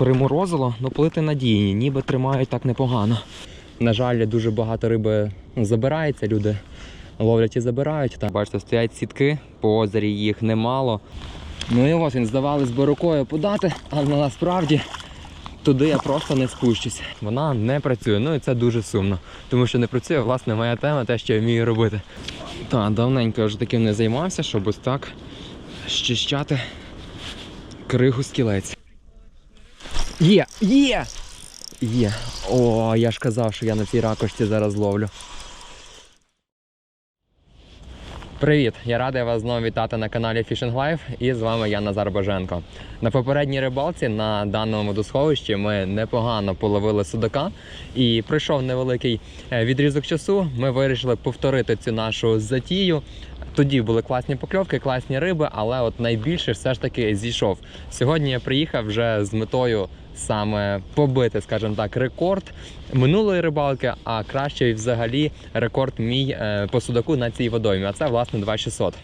приморозило, але плити надійні, ніби тримають так непогано. На жаль, дуже багато риби ну, забирається, люди ловлять і забирають. Так, бачите, стоять сітки, по озері їх немало. Ну і ось він здавалось би рукою подати, але насправді туди я просто не спущусь. Вона не працює. Ну і це дуже сумно. Тому що не працює, власне, моя тема, те, що я вмію робити. Так, давненько я вже таким не займався, щоб ось так щищати кригу скілець. Є! Є! Є! О, я ж казав, що я на цій ракушці зараз ловлю. Привіт! Я радий вас знову вітати на каналі Fishing Life і з вами я Назар Боженко. На попередній рибалці на даному водосховищі ми непогано половили судака і пройшов невеликий е, відрізок часу. Ми вирішили повторити цю нашу затію. Тоді були класні покльовки, класні риби, але от найбільше все ж таки зійшов. Сьогодні я приїхав вже з метою саме побити, скажімо так, рекорд минулої рибалки, а краще взагалі рекорд мій е, по судаку на цій водоймі. А це власне 2600.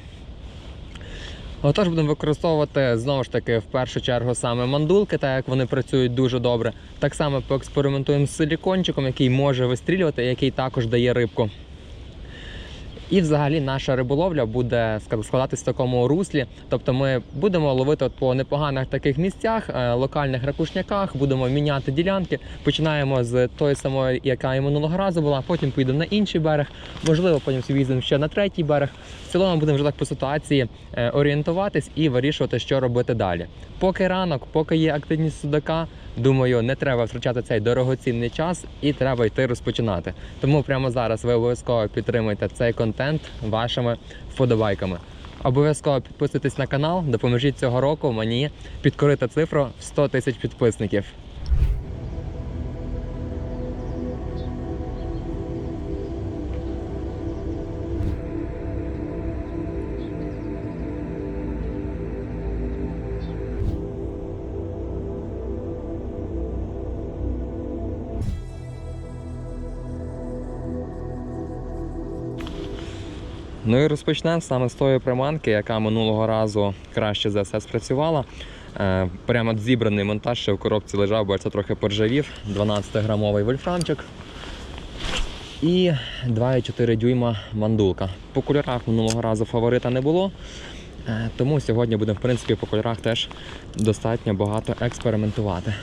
Отож будемо використовувати знову ж таки в першу чергу саме мандулки, так як вони працюють дуже добре. Так само поекспериментуємо з силікончиком, який може вистрілювати, який також дає рибку. І взагалі наша риболовля буде складатись в такому руслі. Тобто ми будемо ловити от по непоганих таких місцях, е, локальних ракушняках, будемо міняти ділянки. Починаємо з тої самої, яка і минулого разу була, потім поїдемо на інший берег, можливо, потім з'їздимо ще на третій берег. В цілому будемо вже так по ситуації е, орієнтуватись і вирішувати, що робити далі. Поки ранок, поки є активність судака, думаю, не треба втрачати цей дорогоцінний час і треба йти розпочинати. Тому прямо зараз ви обов'язково підтримуйте цей контент вашими вподобайками. Обов'язково підписуйтесь на канал, допоможіть цього року мені підкорити цифру в 100 тисяч підписників. Ну і розпочнемо саме з тої приманки, яка минулого разу краще за все спрацювала. Е, прямо зібраний монтаж ще в коробці лежав, бо це трохи поржавів. 12-грамовий вольфрамчик. І 2,4 дюйма мандулка. По кольорах минулого разу фаворита не було. е, Тому сьогодні будемо в принципі по кольорах теж достатньо багато експериментувати.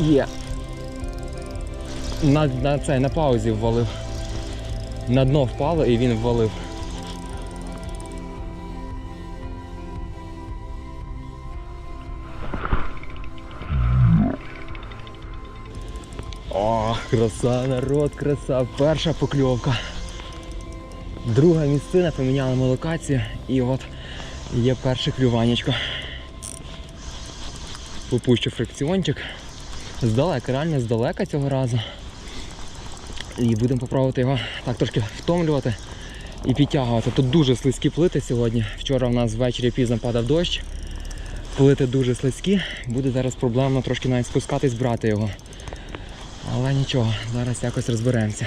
Є. На, на цей на паузі ввалив. На дно впало і він ввалив. О, краса, народ, краса. Перша покльовка. Друга місцина, поміняли ми локацію і от є перше клюванечко. Попущу фрикціончик. Здалека, реально здалека цього разу. І будемо попробувати його так трошки втомлювати і підтягувати. Тут дуже слизькі плити сьогодні. Вчора в нас ввечері пізно падав дощ. Плити дуже слизькі. Буде зараз проблемно трошки навіть спускатись, брати його. Але нічого, зараз якось розберемося.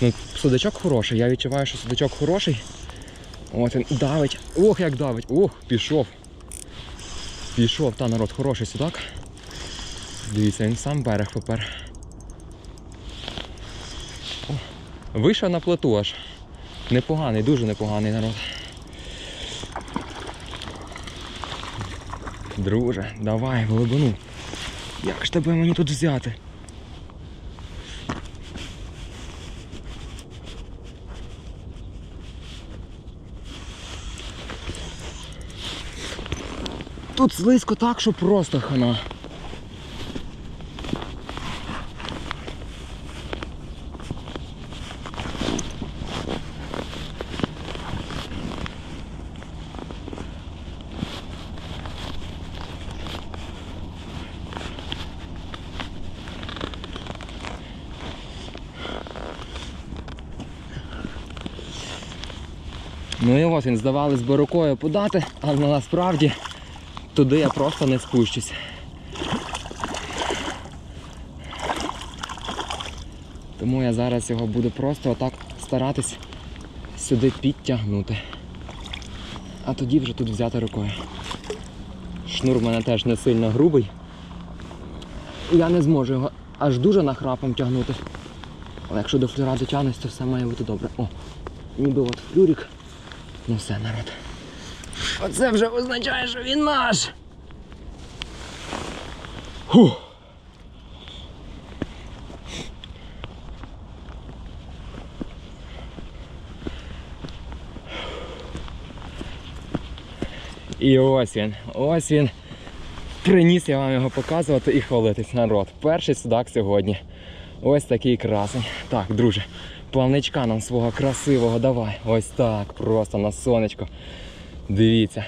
Ну, судачок хороший, я відчуваю, що судачок хороший. От він давить. Ох, як давить. Ох, пішов. Пішов, та народ, хороший судак. Дивіться, він сам берег попер. Вийшов на плоту аж. Непоганий, дуже непоганий народ. Друже, давай, в глибину. Як ж тебе мені тут взяти? Тут слизько так, що просто хана. Він здавалось би рукою подати, але насправді туди я просто не спущусь. Тому я зараз його буду просто отак старатись сюди підтягнути. А тоді вже тут взяти рукою. Шнур в мене теж не сильно грубий. Я не зможу його аж дуже нахрапом тягнути. Але якщо до флюра дотягнусь, то все має бути добре. О, ніби от флюрик. Ну все, народ. Оце вже означає, що він наш. Фух. І ось він, ось він. Приніс я вам його показувати і хвалитись, народ. Перший судак сьогодні. Ось такий красень. Так, друже, плавничка нам свого красивого давай. Ось так, просто на сонечко. Дивіться,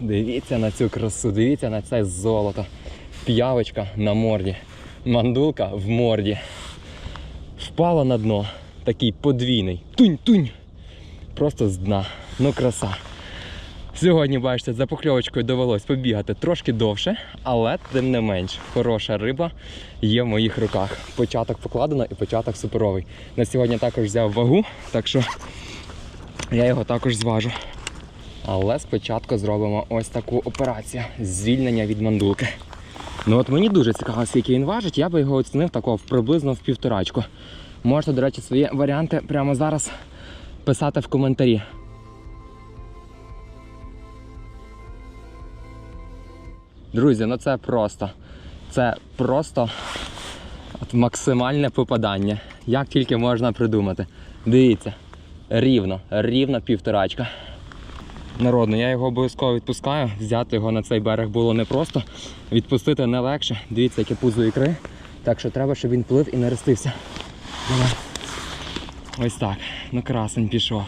дивіться на цю красу, дивіться на це золото. П'явочка на морді, мандулка в морді. Впала на дно. Такий подвійний. Тунь-тунь. Просто з дна. Ну краса. Сьогодні, бачите, за покльовочкою довелось побігати трошки довше, але тим не менш, хороша риба є в моїх руках. Початок покладено і початок суперовий. На сьогодні також взяв вагу, так що я його також зважу. Але спочатку зробимо ось таку операцію звільнення від мандулки. Ну от мені дуже цікаво, скільки він важить, я би його оцінив такого приблизно в півторачку. Можете, до речі, свої варіанти прямо зараз писати в коментарі. Друзі, ну це просто. Це просто от максимальне попадання. Як тільки можна придумати. Дивіться, рівно, рівно півторачка. Народно, я його обов'язково відпускаю. Взяти його на цей берег було непросто. Відпустити не легше. Дивіться, яке пузо ікри. Так що треба, щоб він плив і не ростився. Ось так. Ну красень пішов.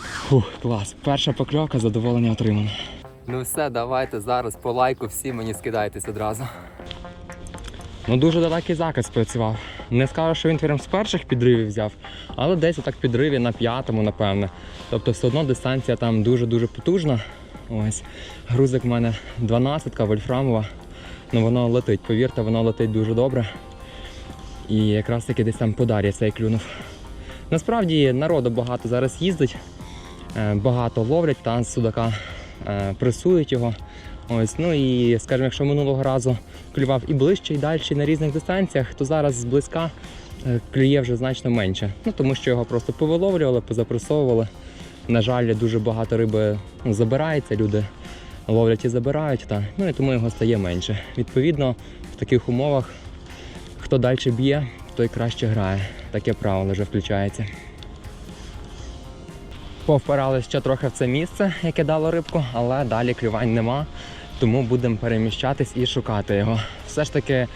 Фух, клас. Перша покльовка, задоволення отримано. Ну все, давайте зараз по лайку всі мені скидайтесь одразу. Ну дуже далекий заказ працював. Не скажу, що він прям з перших підривів взяв, але десь отак підриві на п'ятому, напевне. Тобто все одно дистанція там дуже-дуже потужна. Ось. Грузик в мене 12-ка вольфрамова. Ну воно летить, повірте, воно летить дуже добре. І якраз таки десь там подар'я цей клюнув. Насправді народу багато зараз їздить, е, багато ловлять та судака пресують його. Ось, ну і скажімо, якщо минулого разу клював і ближче, і далі на різних дистанціях, то зараз зблизька е, клює вже значно менше. Ну тому що його просто повиловлювали, позапресовували. На жаль, дуже багато риби забирається, люди ловлять і забирають, та, ну і тому його стає менше. Відповідно, в таких умовах хто далі б'є, той краще грає. Таке правило вже включається. Повпирали ще трохи в це місце, яке дало рибку, але далі клювань нема, тому будемо переміщатись і шукати його. Все ж таки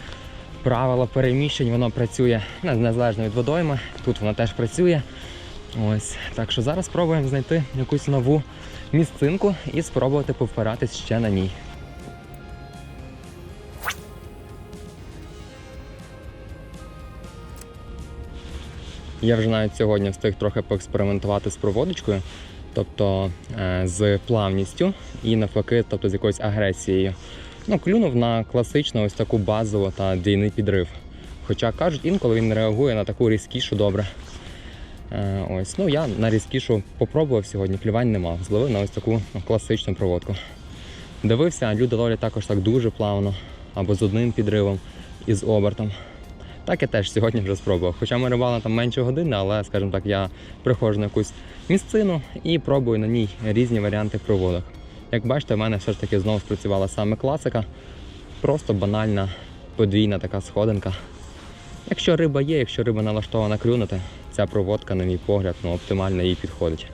правило переміщень воно працює незалежно від водойми. Тут воно теж працює. Ось. Так що зараз спробуємо знайти якусь нову місцинку і спробувати повпиратись ще на ній. Я вже навіть сьогодні встиг трохи поекспериментувати з проводочкою, тобто е, з плавністю і навпаки, тобто з якоюсь агресією. Ну, клюнув на класичну ось таку базову та дійний підрив. Хоча кажуть, інколи він реагує на таку різкішу добре. Е, Ось, ну я на різкішу попробував сьогодні, клювань нема. Зловив на ось таку класичну проводку. Дивився, люди ловлять також так дуже плавно, або з одним підривом і з обертом. Так я теж сьогодні вже спробував. Хоча ми рибали там менше години, але, скажімо так, я приходжу на якусь місцину і пробую на ній різні варіанти проводок. Як бачите, в мене все ж таки знову спрацювала саме класика. Просто банальна подвійна така сходинка. Якщо риба є, якщо риба налаштована клюнути, ця проводка, на мій погляд, ну, оптимально їй підходить.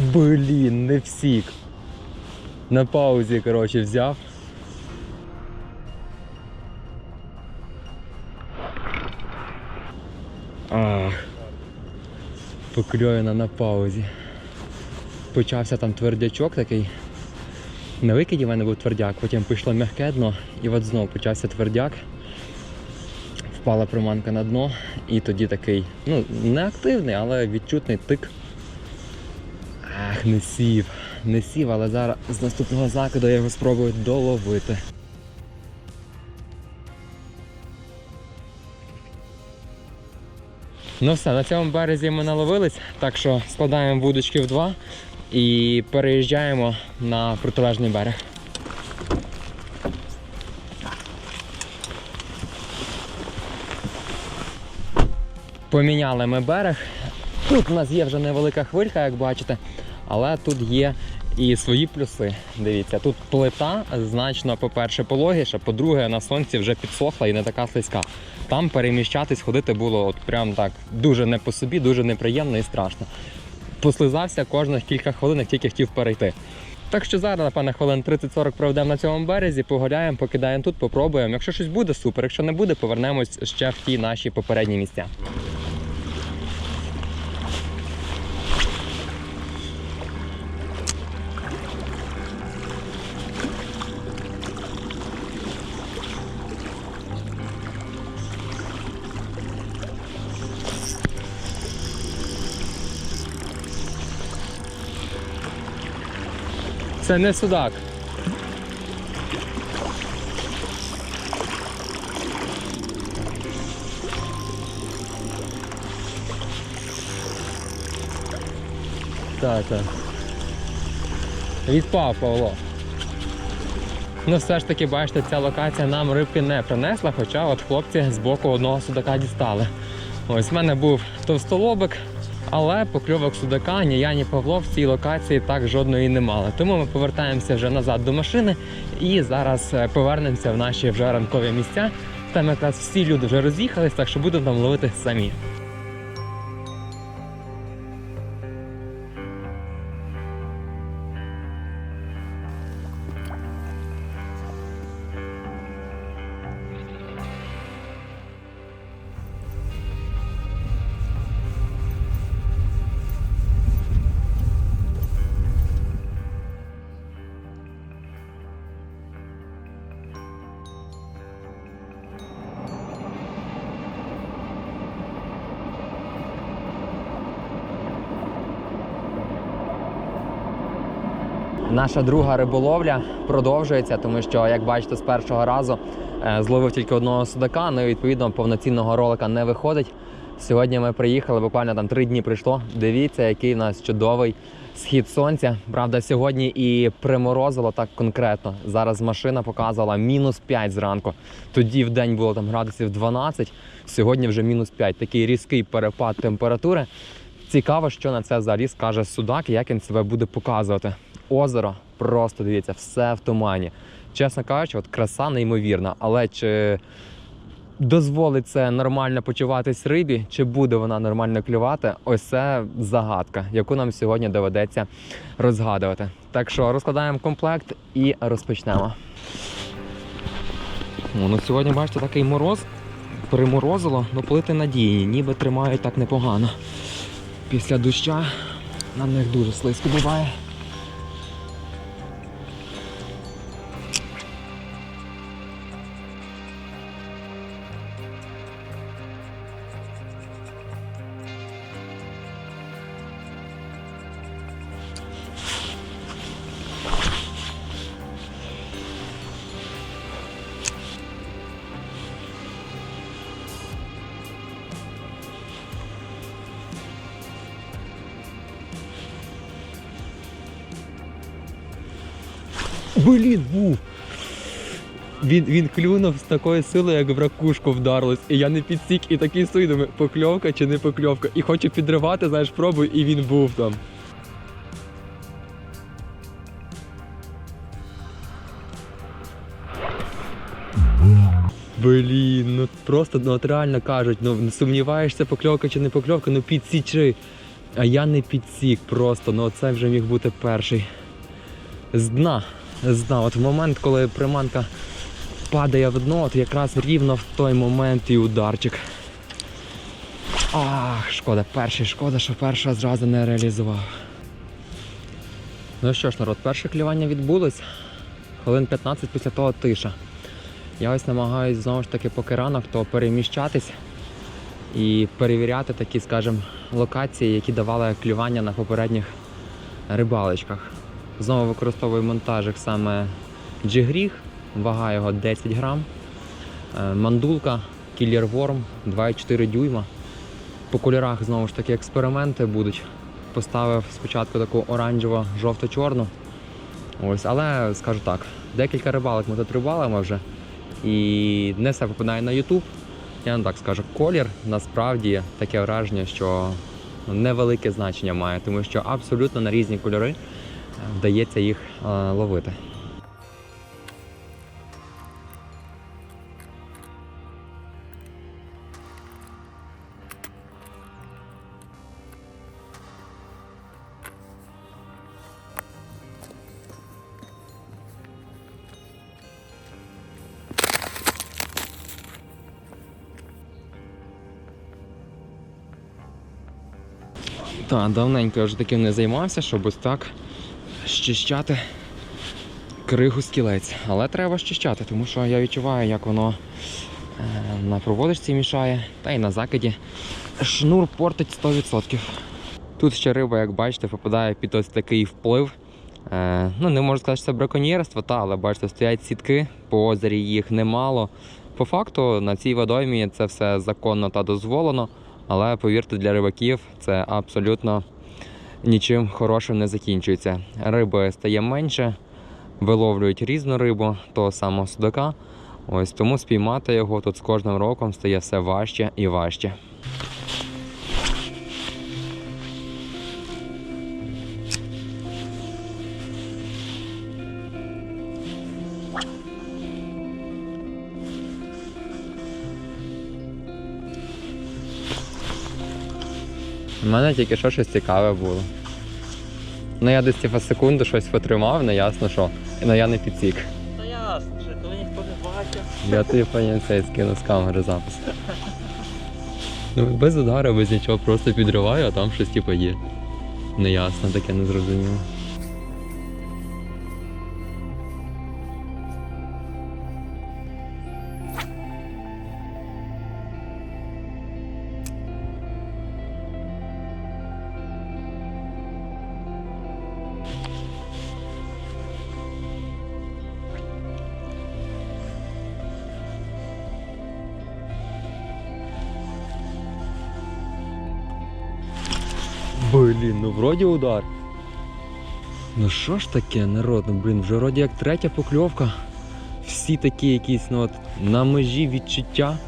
Блін, не всік. На паузі, коротше, взяв. Ах. Покльована на паузі. Почався там твердячок такий. На викиді в мене був твердяк, потім пішло м'яке дно, і от знову почався твердяк. Впала приманка на дно, і тоді такий, ну, не активний, але відчутний тик. Не сів, не сів, але зараз з наступного закиду я його спробую доловити. Ну все, на цьому березі ми наловились, так що складаємо вудочки в два і переїжджаємо на протилежний берег. Поміняли ми берег. Тут у нас є вже невелика хвилька, як бачите, але тут є і свої плюси. Дивіться, тут плита значно, по-перше, пологіша, по-друге, на сонці вже підсохла і не така слизька. Там переміщатись, ходити було от прям так дуже не по собі, дуже неприємно і страшно. Послизався кожних кілька хвилин, як тільки хотів перейти. Так що зараз, напевно, хвилин 30-40 проведемо на цьому березі, погуляємо, покидаємо тут, попробуємо. Якщо щось буде, супер. Якщо не буде, повернемось ще в ті наші попередні місця. Це не судак. Так, так. Відпав Павло. Ну, все ж таки, бачите, ця локація нам рибки не принесла, хоча от хлопці з боку одного судака дістали. Ось в мене був товстолобик, але покльовок судака ні я, ні Павло в цій локації так жодної не мали. Тому ми повертаємося вже назад до машини і зараз е, повернемося в наші вже ранкові місця. Там якраз всі люди вже роз'їхались, так що будемо там ловити самі. Наша друга риболовля продовжується, тому що, як бачите, з першого разу е, зловив тільки одного судака, ну і відповідно повноцінного ролика не виходить. Сьогодні ми приїхали, буквально там три дні прийшло. Дивіться, який в нас чудовий схід сонця. Правда, сьогодні і приморозило так конкретно. Зараз машина показувала мінус 5 зранку. Тоді в день було там градусів 12, сьогодні вже мінус 5. Такий різкий перепад температури. Цікаво, що на це взагалі скаже судак як він себе буде показувати. Озеро просто дивіться, все в тумані. Чесно кажучи, от краса неймовірна, але чи дозволить це нормально почуватись рибі, чи буде вона нормально клювати, ось це загадка, яку нам сьогодні доведеться розгадувати. Так що розкладаємо комплект і розпочнемо. О, ну сьогодні, бачите, такий мороз. Приморозило, ну плити надійні, ніби тримають так непогано. Після доща на них дуже слизько буває. Блін, був! Він, він клюнув з такою силою, як в ракушку вдарилось. І я не підсік, і такий стою, думаю, покльовка чи не покльовка. І хочу підривати, знаєш, пробую, і він був там. Блін, ну просто ну, от реально кажуть, ну не сумніваєшся, покльовка чи не покльовка, ну підсічи. А я не підсік просто, ну це вже міг бути перший. З дна. З дна. От в момент, коли приманка падає в дно, от якраз рівно в той момент і ударчик. Ах, шкода, перший, шкода, що першого зразу не реалізував. Ну що ж, народ, перше клювання відбулось. Хвилин 15 після того тиша. Я ось намагаюся знову ж таки поки ранок, то переміщатись і перевіряти такі, скажімо, локації, які давали клювання на попередніх рибалочках. Знову використовую монтажик саме джигріг, вага його 10 грам, Е, мандулка, Killer Worm 2,4 дюйма. По кольорах знову ж таки експерименти будуть. Поставив спочатку таку оранжево-жовто-чорну. Ось, але скажу так, декілька рибалок ми тут рибалимо вже. І не все попадає на YouTube. Я не так скажу, колір насправді таке враження, що невелике значення має, тому що абсолютно на різні кольори вдається їх е, ловити. Так, давненько я вже таким не займався, щоб ось так щищати кригу скілець. Але треба щищати, тому що я відчуваю, як воно е, на проводочці мішає, та й на закиді. Шнур портить 100%. Тут ще риба, як бачите, попадає під ось такий вплив. Е, ну, не можу сказати, що це браконьєрство, та, але бачите, стоять сітки, по озері їх немало. По факту на цій водоймі це все законно та дозволено. Але повірте, для рибаків це абсолютно нічим хорошим не закінчується. Риби стає менше, виловлюють різну рибу, того самого судака. Ось тому спіймати його тут з кожним роком стає все важче і важче. У мене тільки що щось цікаве було. Ну я десь типу, секунду щось потримав, не ясно що. Ну я не підсік. Та ясно, що коли ніхто не бачив. Я тобі пані цей скину з камери запис. Ну, без удару, без нічого, просто підриваю, а там щось типу є. Неясно, таке незрозуміло. Блін, ну вроді удар. Ну що ж таке, народ, ну блін, вже вроді як третя покльовка. Всі такі якісь ну, от, на межі відчуття.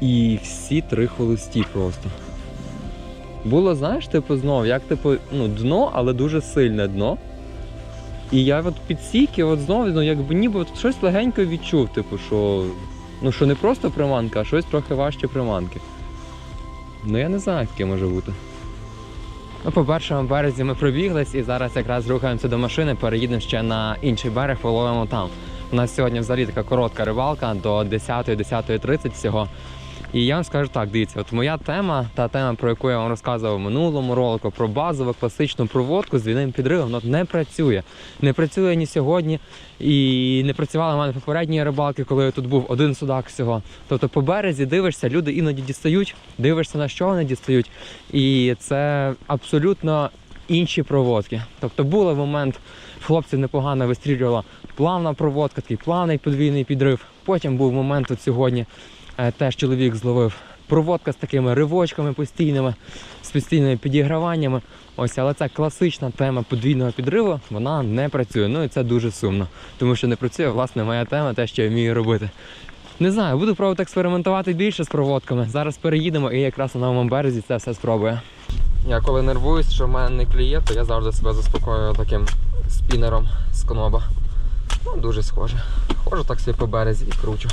І всі три холості просто. Було, знаєш, типу, знов, як типу, ну, дно, але дуже сильне дно. І я от підсік, от знову, ну, якби ніби от щось легенько відчув, типу, що, ну, що не просто приманка, а щось трохи важче приманки. Ну я не знаю, як таке може бути. Ну, по першому березі ми пробіглись і зараз якраз рухаємося до машини, переїдемо ще на інший берег, половимо там. У нас сьогодні взагалі така коротка рибалка до 10-10.30 всього. І я вам скажу так, дивіться, от моя тема, та тема, про яку я вам розказував в минулому ролику, про базову класичну проводку з двійним підривом, вона не працює. Не працює ні сьогодні, і не працювала в мене попередні рибалки, коли я тут був один судак всього. Тобто по березі дивишся, люди іноді дістають, дивишся на що вони дістають. І це абсолютно інші проводки. Тобто був момент, хлопців непогано вистрілювала плавна проводка, такий плавний подвійний підрив. Потім був момент от сьогодні. Е, Теж чоловік зловив проводка з такими ривочками постійними, з постійними підіграваннями. Ось, але ця класична тема подвійного підриву, вона не працює. Ну і це дуже сумно, тому що не працює власне моя тема, те, що я вмію робити. Не знаю, буду пробувати експериментувати більше з проводками. Зараз переїдемо і якраз на новому березі це все спробую. Я коли нервуюсь, що в мене не кліє, то я завжди себе заспокоюю таким спінером з кноба. Ну, дуже схоже. Ходжу так собі по березі і кручу.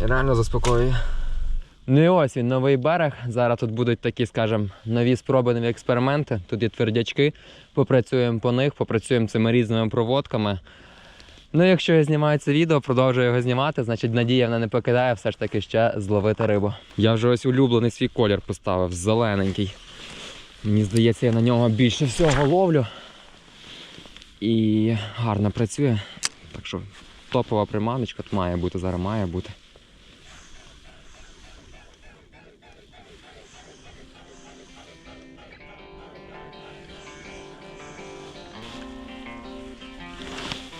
Реально заспокоює. Ну і ось він, новий берег. Зараз тут будуть такі, скажімо, нові спроби, нові експерименти. Тут є твердячки. Попрацюємо по них, попрацюємо цими різними проводками. Ну, якщо я знімаю це відео, продовжую його знімати, значить надія мене не покидає все ж таки ще зловити рибу. Я вже ось улюблений свій колір поставив, зелененький. Мені здається, я на нього більше всього ловлю. І гарно працює. Так що топова приманочка тут має бути, зараз має бути.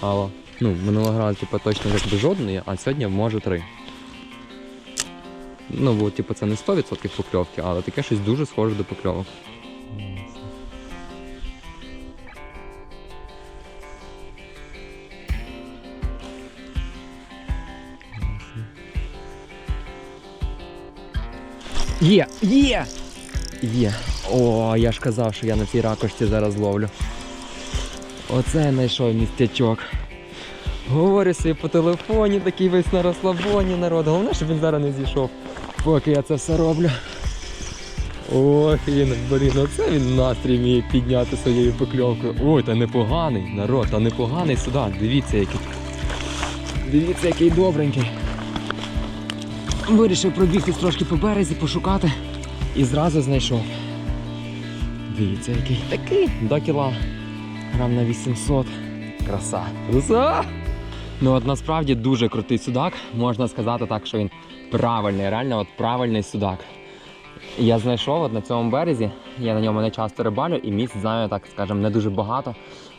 Але ну, минулого разу типу, точно якби жодної, а сьогодні може три. Ну, бо типу, це не 100% покльовки, але таке щось дуже схоже до покльовок. Є! Є! Є! О, я ж казав, що я на цій ракушці зараз ловлю. Оце я знайшов містячок. Говорю собі по телефоні, такий весь на розслабоні народ. Головне, щоб він зараз не зійшов, поки я це все роблю. Ох, він, блін, оце він настрій вміє підняти своєю покльовкою. Ой, та непоганий народ, та непоганий сюди. Дивіться, який. Дивіться, який добренький. Вирішив пробігтись трошки по березі, пошукати і зразу знайшов. Дивіться, який такий до кіла. Грам на 800. Краса. Краса! Ну от насправді дуже крутий судак. Можна сказати так, що він правильний, реально от правильний судак. Я знайшов от на цьому березі, я на ньому не часто рибалю і місць знаю, так скажемо, не дуже багато,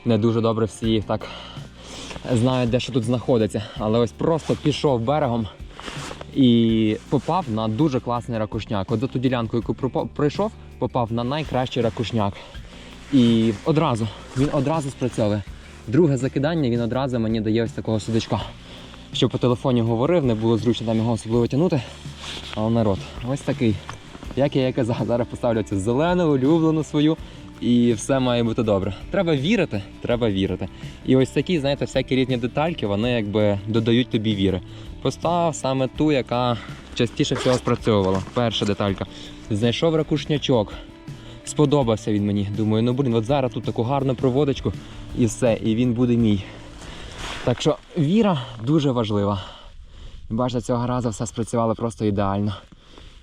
не дуже добре всі їх так знають, де що тут знаходиться. Але ось просто пішов берегом і попав на дуже класний ракушняк. От за ту ділянку, яку пройшов, попав на найкращий ракушняк. І одразу, він одразу спрацьовує. Друге закидання він одразу мені дає ось такого судачка. Що по телефоні говорив, не було зручно там його особливо тягнути. Але народ, ось такий. Як я і казав, зараз поставлю цю зелену, улюблену свою, і все має бути добре. Треба вірити, треба вірити. І ось такі, знаєте, всякі різні детальки, вони якби додають тобі віри. Постав саме ту, яка частіше всього спрацьовувала. Перша деталька. Знайшов ракушнячок. Сподобався він мені. Думаю, ну блін, от зараз тут таку гарну проводочку і все, і він буде мій. Так що віра дуже важлива. Бачите, цього разу все спрацювало просто ідеально.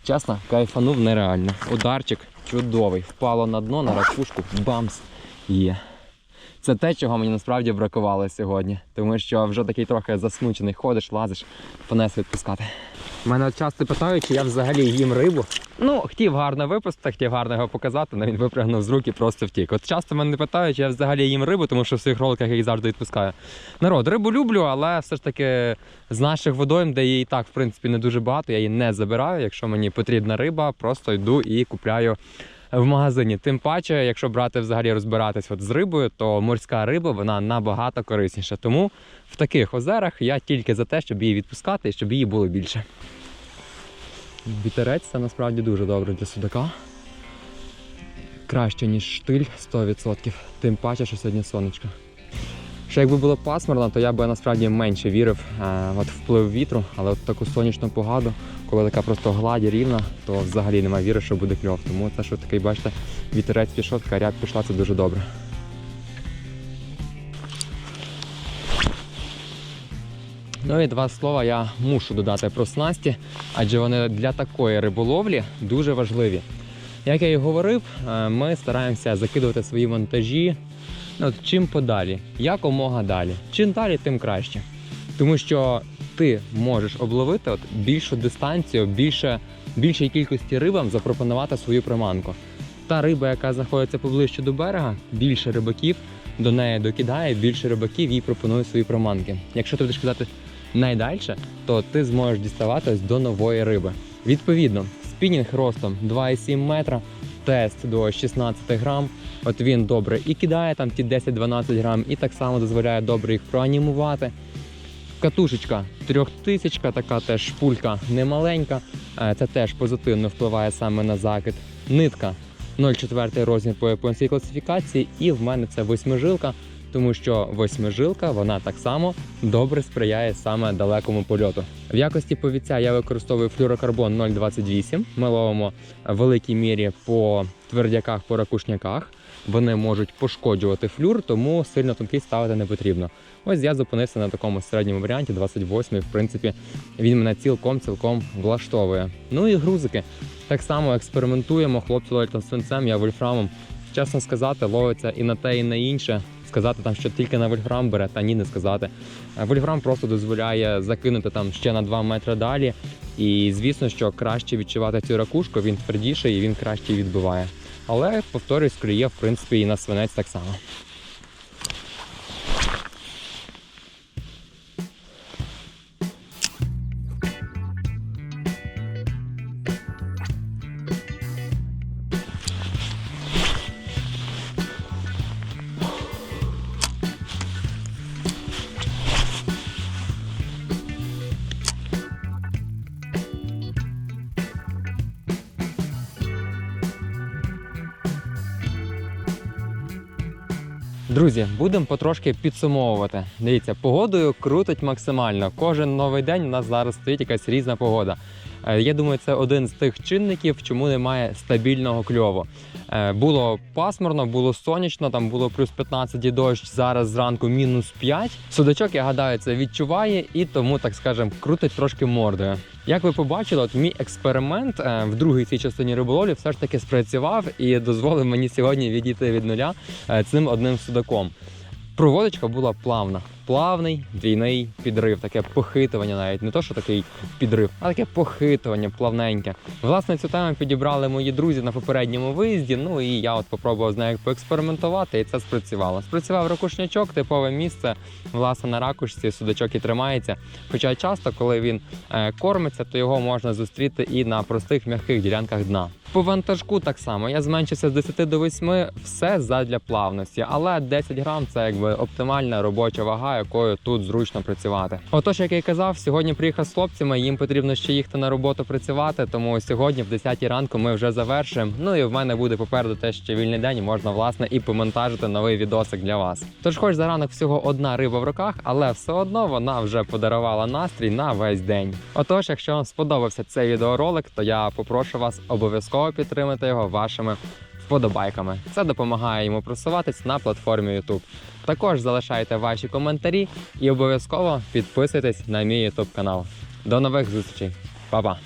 Чесно, кайфанув нереально. Ударчик чудовий. Впало на дно, на ракушку, бамс. Є. Це те, чого мені насправді бракувало сьогодні. Тому що вже такий трохи засмучений, ходиш, лазиш, понес відпускати. Мене часто питають, чи я взагалі їм рибу. Ну, хотів гарно випустити, хотів гарно його показати, але він випрягнув з рук і просто втік. От часто мене питають, чи я взагалі їм рибу, тому що в своїх роликах я їх завжди відпускаю. Народ, рибу люблю, але все ж таки з наших водойм, де її так, в принципі, не дуже багато, я її не забираю. Якщо мені потрібна риба, просто йду і купляю в магазині. Тим паче, якщо брати взагалі розбиратись от з рибою, то морська риба вона набагато корисніша. Тому в таких озерах я тільки за те, щоб її відпускати і щоб її було більше. Вітерець це насправді дуже добре для судака. Краще, ніж штиль 100%. Тим паче, що сьогодні сонечко. Ще якби було пасмурно, то я би насправді менше вірив е, от вплив вітру, але от таку сонячну погоду, коли така просто гладь рівна, то взагалі немає віри, що буде кльов. Тому це, що такий, бачите, вітерець пішов, така ряб пішла, це дуже добре. Ну і два слова я мушу додати про снасті, адже вони для такої риболовлі дуже важливі. Як я і говорив, е, ми стараємося закидувати свої вантажі ну, от чим подалі, якомога далі. Чим далі, тим краще. Тому що ти можеш обловити от більшу дистанцію, більше, більшій кількості рибам запропонувати свою приманку. Та риба, яка знаходиться поближче до берега, більше рибаків до неї докидає, більше рибаків їй пропонує свої приманки. Якщо ти будеш кидати найдальше, то ти зможеш діставатись до нової риби. Відповідно, Спінінг ростом 2,7 метра, тест до 16 грам. От він добре і кидає там ті 10-12 грам, і так само дозволяє добре їх проанімувати. Катушечка трьохтисячка, така теж шпулька немаленька. Е, Це теж позитивно впливає саме на закид. Нитка 0,4 розмір по японській класифікації, і в мене це восьмижилка, тому що восьмижилка вона так само добре сприяє саме далекому польоту. В якості повіця я використовую флюрокарбон 0,28. Ми ловимо в великій мірі по твердяках, по ракушняках. Вони можуть пошкоджувати флюр, тому сильно тонкий ставити не потрібно. Ось я зупинився на такому середньому варіанті, 28 В принципі, він мене цілком цілком влаштовує. Ну і грузики. Так само експериментуємо. Хлопці ловлять свинцем, я вольфрамом. Чесно сказати, ловиться і на те, і на інше. Сказати там, що тільки на вольфрам бере, та ні, не сказати. Е, Вольфрам просто дозволяє закинути там ще на 2 метри далі. І звісно, що краще відчувати цю ракушку, він твердіший і він краще відбиває. Але повторюсь, клює, в принципі, і на свинець так само. Будемо потрошки підсумовувати. Дивіться, погодою крутить максимально. Кожен новий день у нас зараз стоїть якась різна погода. Е, Я думаю, це один з тих чинників, чому немає стабільного кльову. Е, Було пасмурно, було сонячно, там було плюс 15 і дощ, зараз зранку мінус 5. Судачок, я гадаю, це відчуває і тому, так скажемо, крутить трошки мордою. Як ви побачили, от мій експеримент е, в другій цій частині риболовлі все ж таки спрацював і дозволив мені сьогодні відійти від нуля цим одним судаком. Проводочка була плавна. Плавний двійний підрив, таке похитування навіть не то, що такий підрив, а таке похитування плавненьке. Власне, цю тему підібрали мої друзі на попередньому виїзді. Ну і я от попробував з нею поекспериментувати, і це спрацювало. Спрацював ракушнячок, типове місце. Власне, на ракушці судачок і тримається. Хоча часто, коли він е, кормиться, то його можна зустріти і на простих м'яких ділянках дна. По вантажку так само. Я зменшився з 10 до 8, все задля плавності, але 10 грам це якби оптимальна робоча вага, якою тут зручно працювати. Отож, як я й казав, сьогодні приїхав з хлопцями. Їм потрібно ще їхати на роботу працювати. Тому сьогодні, в 10 ранку, ми вже завершимо. Ну і в мене буде попереду те, що вільний день, і можна власне і помонтажити новий відосик для вас. Тож, хоч за ранок всього одна риба в руках, але все одно вона вже подарувала настрій на весь день. Отож, якщо вам сподобався цей відеоролик, то я попрошу вас обов'язково підтримати його вашими вподобайками. Це допомагає йому просуватись на платформі YouTube. Також залишайте ваші коментарі і обов'язково підписуйтесь на мій YouTube канал. До нових зустрічей, Па-па!